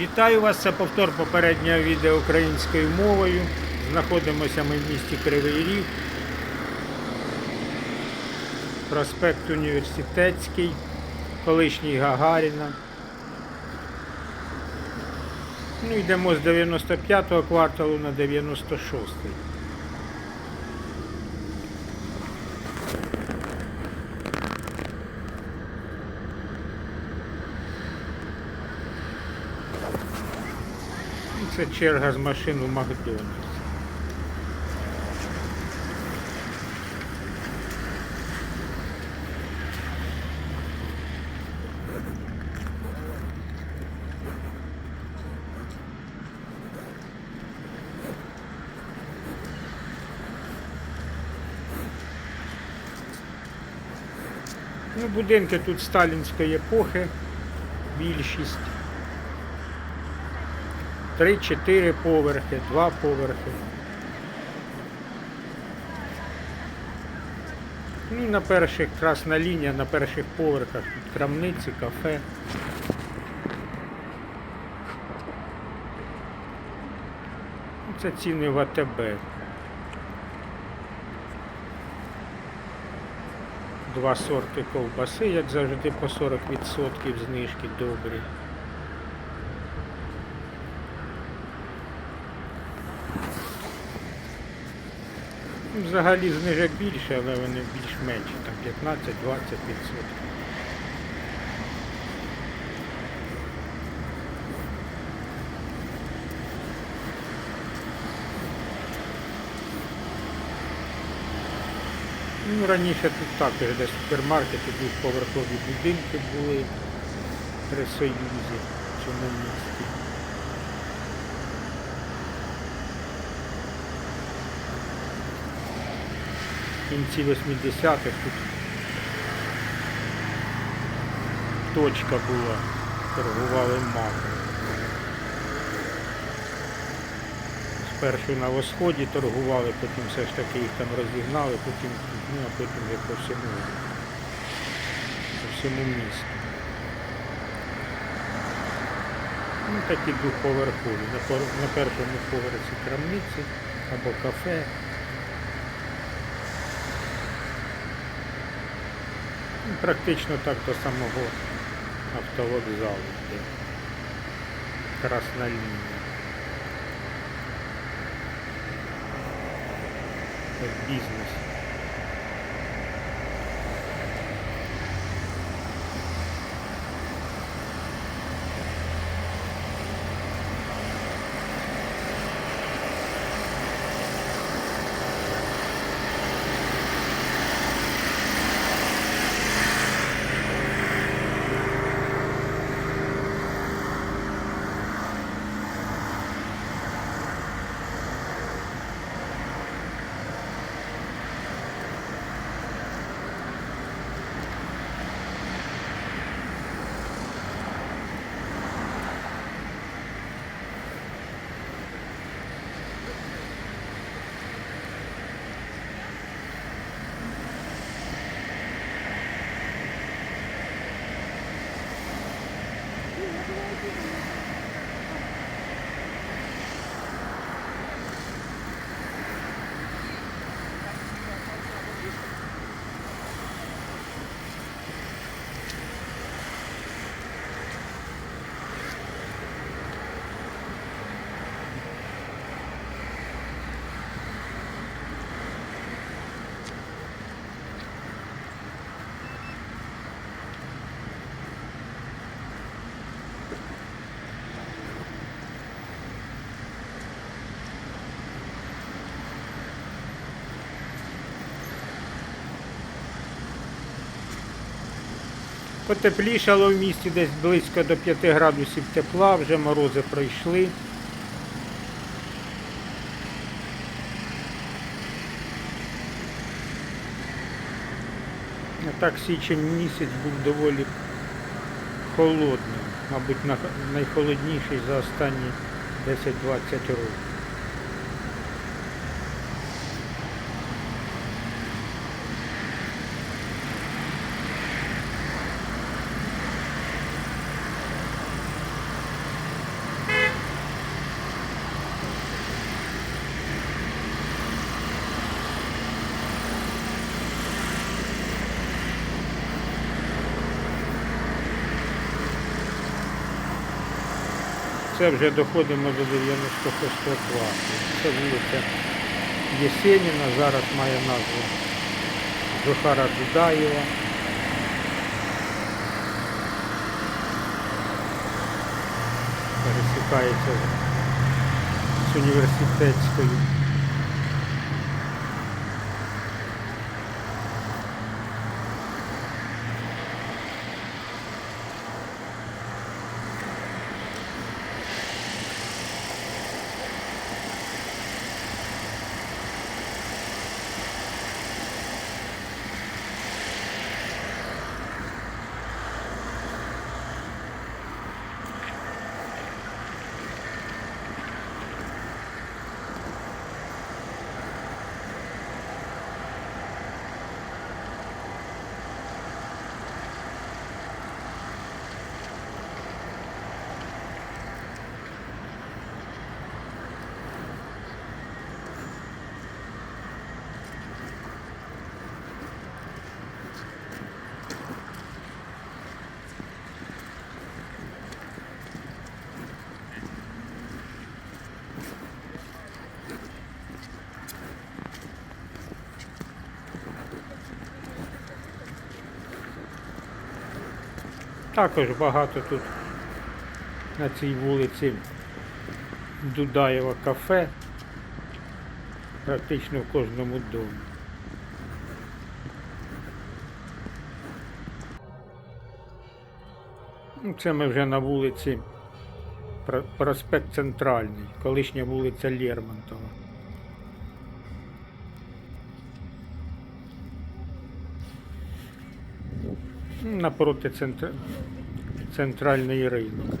Вітаю вас, це повтор попереднього відео українською мовою. Знаходимося ми в місті Кривий Ріг. Проспект Університетський, колишній Гагаріна. Ну, йдемо з 95-го кварталу на 96-й. Це черга з машин у Макдональдс. Ну, будинки тут сталінської епохи, більшість. Три-чотири поверхи, два поверхи. Ну, на перших красна лінія, на перших поверхах крамниці, кафе. Ну, Це ціни в АТБ. Два сорти ковбаси, як завжди, по 40% знижки добрі. Взагалі знижок більше, але вони більш менші, там 15-20%. Ну, раніше тут також де супермаркети, двохповерхові будинки були при Союзі в цьому місті. В кінці 80-х тут точка була, торгували маком. Спершу на восході торгували, потім все ж таки їх там розігнали, потім, ну, а потім вже по всьому, по всьому місту. Ну, такі пор- на першому поверсі крамниці або кафе. Практично так до самого автовокзалу. йде. Красна лінія. Як бізнес. Потеплішало в місті десь близько до 5 градусів тепла, вже морози пройшли. А так січень місяць був доволі холодним, мабуть, найхолодніший за останні 10-20 років. Це вже доходимо до 96 класу. Це вулиця Єсеніна, зараз має назву Жохара Дудаєва. Пересікається з університетською. Також багато тут на цій вулиці Дудаєва кафе. Практично в кожному домі. Ну, Це ми вже на вулиці Проспект Центральний, колишня вулиця Лермонтова. Напроти центр... центральний ринок.